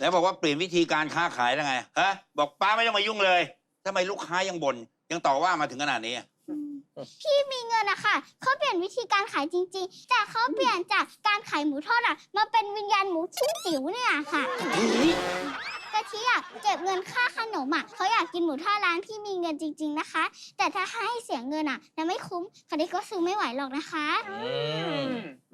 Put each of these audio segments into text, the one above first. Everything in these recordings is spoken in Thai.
แล้วบอกว่าเปลี่ยนวิธีการค้าขายแล้วไงฮะบอกป้าไม่ต้องมายุ่งเลยทำไมลูกค้ายังบ่นยังต่อว่ามาถึงขนาดนี้อะพี่มีเงินอะค่ะเขาเปลี่ยนวิธีการขายจริงๆ แต่เขาเปลี่ยนจากการขายหมูทอดอะมาเป็นวิญญาณหมูชิ้นจิ๋วเนี่ยค่ะกะ ทิอะเก็บเงินค่าขนมอะเขาอยากกินหมูทอดร้านพี่มีเงินจริง ๆนะคะ แต่ถ้าให้เสียเงินอะจะไม่คุ้มคดีก็ซื้อไม่ไหวหรอกนะคะ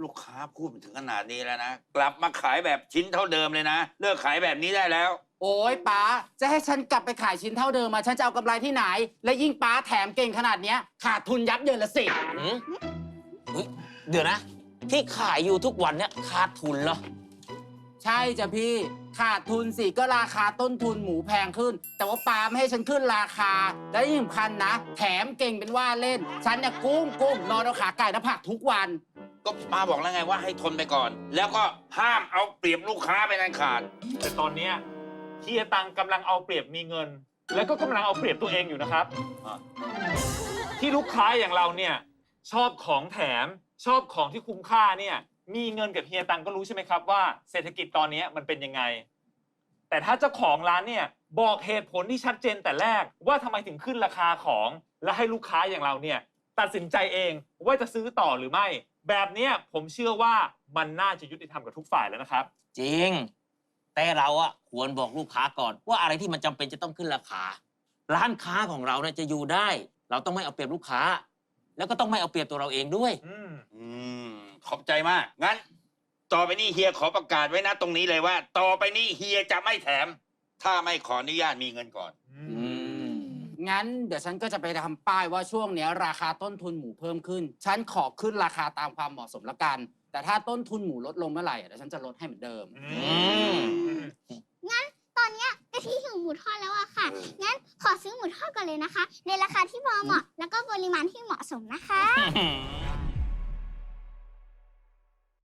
ลูกค้าพูดมาถึงขนาดนี้แล้วนะ กลับมาขายแบบชิ้นเท่าเดิมเลยนะ เลิกขายแบบนี้ได้แล้ว โอ้ยป้าจะให้ฉันกลับไปขายชิ้นเท่าเดิมมาฉันจะเอากำไรที่ไหน และยิ่งป้าแถมเก่งขนาดเนี้ยขาดทุนยับเยินละสิ หืมเฮ้ยเดี๋ยวนะ ที่ขายอยู่ทุกวันเนี่ยขาดทุนเหรอ ใช่จ้ะพี่ขาดทุนสิก็ราคาต้นทุนหมูแพงขึ้น แต่ว่าปาไม่ให้ฉันขึ้นราคา และที่สำคัญนะ แถมเก่งเป็นว่าเล่น ฉันเนี่ยกุ้งกุ้งนอนเอาขาไก่หน้าผักทุกวัน ก็ป้าบอกแล้วไงว่าให้ทนไปก่อน แล้วก็ห้ามเอาเปรียบลูกค้าเป็นอันขาด แต่ตอนเนี้ยเฮียตังกำลังเอาเปรียบมีเงิน แล้วก็กำลังเอาเปรียบตัวเองอยู่นะครับ อะ ที่ลูกค้าอย่างเราเนี่ยชอบของแถมชอบของที่คุ้มค่าเนี่ย มีเงินกับเฮียตังก็รู้ใช่ไหมครับว่าเศรษฐกิจตอนเนี้ยมันเป็นยังไง แต่ถ้าเจ้าของร้านเนี่ยบอกเหตุผลที่ชัดเจนแต่แรกว่าทำไมถึงขึ้นราคาของและให้ลูกค้าอย่างเราเนี่ยตัดสินใจเองว่าจะซื้อต่อหรือไม่ แบบเนี้ยผมเชื่อว่ามันน่าจะยุติธรรมกับทุกฝ่ายแล้วนะครับ จริง แต่เราอะควรบอกลูกค้าก่อน ว่าอะไรที่มันจำเป็นจะต้องขึ้นราคา ร้านค้าของเราเนี่ยจะอยู่ได้ เราต้องไม่เอาเปรียบลูกค้า แล้วก็ต้องไม่เอาเปรียบตัวเราเองด้วย อืมอืม ขอบใจมาก งั้น ต่อไปนี้เฮียขอประกาศไว้นะตรงนี้เลยว่า ต่อไปนี้เฮียจะไม่แถม ถ้าไม่ขออนุญาตมีเงินก่อน งั้นเดี๋ยวฉันก็จะไปทำป้ายว่าช่วงเนี้ยราคาต้นทุนหมูเพิ่มขึ้น ฉันขอขึ้นราคาตามความเหมาะสมละกัน แต่ถ้าต้นทุนหมูลดลงเมื่อไหร่อะเดี๋ยวฉันจะลดให้เหมือนเดิมตอนเนี้ยกะทิหิวหมูทอดแล้วอะค่ะ งั้นขอซื้อหมูทอดก่อนเลยนะคะ ในราคาที่พอเหมาะ แล้วก็ปริมาณที่เหมาะสมนะคะ อืม